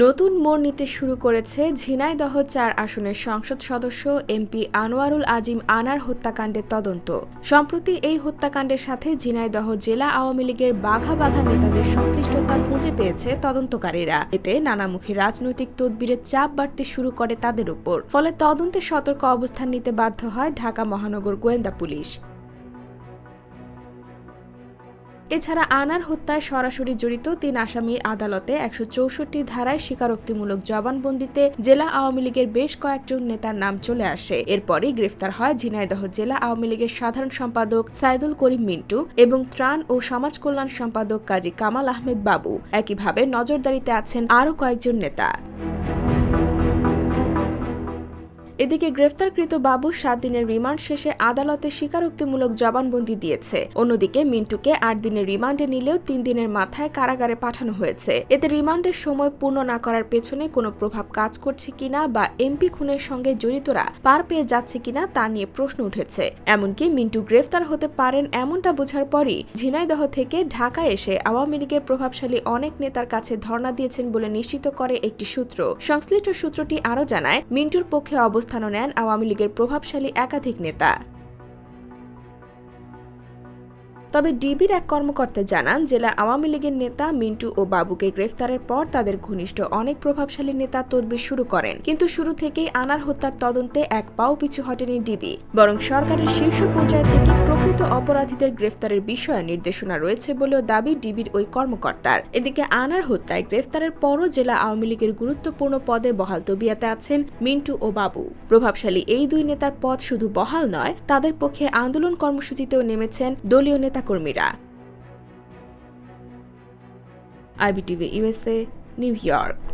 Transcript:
নতুন মোড় নিতে শুরু করেছে ঝিনাইদহ চার আসনের সংসদ সদস্য এমপি আনোয়ারুল আজিম আনার হত্যাকাণ্ডের তদন্ত। সম্প্রতি এই হত্যাকাণ্ডের সাথে ঝিনাইদহ জেলা আওয়ামী লীগের বাঘা বাঘা নেতাদের সংশ্লিষ্টতা খুঁজে পেয়েছে তদন্তকারীরা। এতে নানামুখী রাজনৈতিক তদবিরের চাপ বাড়তে শুরু করে তাদের উপর। ফলে তদন্তে সতর্ক অবস্থান নিতে বাধ্য হয় ঢাকা মহানগর গোয়েন্দা পুলিশ। এছাড়া আনার হত্যায় সরাসরি জড়িত তিন আসামির আদালতে একশো চৌষট্টি ধারায় স্বীকারোক্তিমূলক জবানবন্দিতে জেলা আওয়ামী লীগের বেশ কয়েকজন নেতার নাম চলে আসে। এরপরই গ্রেফতার হয় ঝিনাইদহ জেলা আওয়ামী লীগের সাধারণ সম্পাদক সাইদুল করিম মিন্টু এবং ত্রাণ ও সমাজ কল্যাণ সম্পাদক কাজী কামাল আহমেদ বাবু। একইভাবে নজরদারিতে আছেন আরও কয়েকজন নেতা। এদিকে গ্রেফতারকৃত বাবু সাত দিনের রিমান্ড শেষে আদালতে স্বীকারোক্তিমূলক জবানবন্দি দিয়েছে। অন্যদিকে মিন্টুকে আট দিনের রিমান্ডে নিলেও তিন দিনের মাথায় কারাগারে পাঠানো হয়েছে। এতে রিমান্ডের সময় পূর্ণ না করার পেছনে কোনো প্রভাব কাজ করছে কিনা বা এমপি খুনের সঙ্গে জড়িতরা পার পেয়ে যাচ্ছে কিনা তা নিয়ে প্রশ্ন উঠেছে। এমনকি মিন্টু গ্রেফতার হতে পারেন এমনটা বোঝার পরই ঝিনাইদহ থেকে ঢাকা এসে আওয়ামী লীগের প্রভাবশালী অনেক নেতার কাছে ধর্ণা দিয়েছেন বলে নিশ্চিত করে একটি সূত্র। সংশ্লিষ্ট সূত্রটি আরও জানায়, মিন্টুর পক্ষে অবস্থানও নেন আওয়ামী লীগের প্রভাবশালী একাধিক নেতা। তবে ডিবির এক কর্মকর্তা জানান, জেলা আওয়ামী লীগের নেতা মিন্টু ও বাবুকে গ্রেফতারের পর তাদের ঘনিষ্ঠ অনেক প্রভাবশালী নেতা তদবির শুরু করেন। কিন্তু শুরু থেকেই আনার হত্যার তদন্তে এক পাও পিছু হটেনি ডিবি। বরং সরকারের শীর্ষ পর্যায় থেকে প্রকৃত অপরাধীদের গ্রেফতারের বিষয়ে নির্দেশনা রয়েছে বলেও দাবি ডিবির ওই কর্মকর্তার। এদিকে আনার হত্যায় গ্রেফতারের পরও জেলা আওয়ামী লীগের গুরুত্বপূর্ণ পদে বহাল তবিয়াতে আছেন মিন্টু ও বাবু। প্রভাবশালী এই দুই নেতার পদ শুধু বহাল নয়, তাদের পক্ষে আন্দোলন কর্মসূচিতেও নেমেছেন দলীয় নেতাকর্মীরা আইবিটিভি ইউএসএ নিউ ইয়র্ক।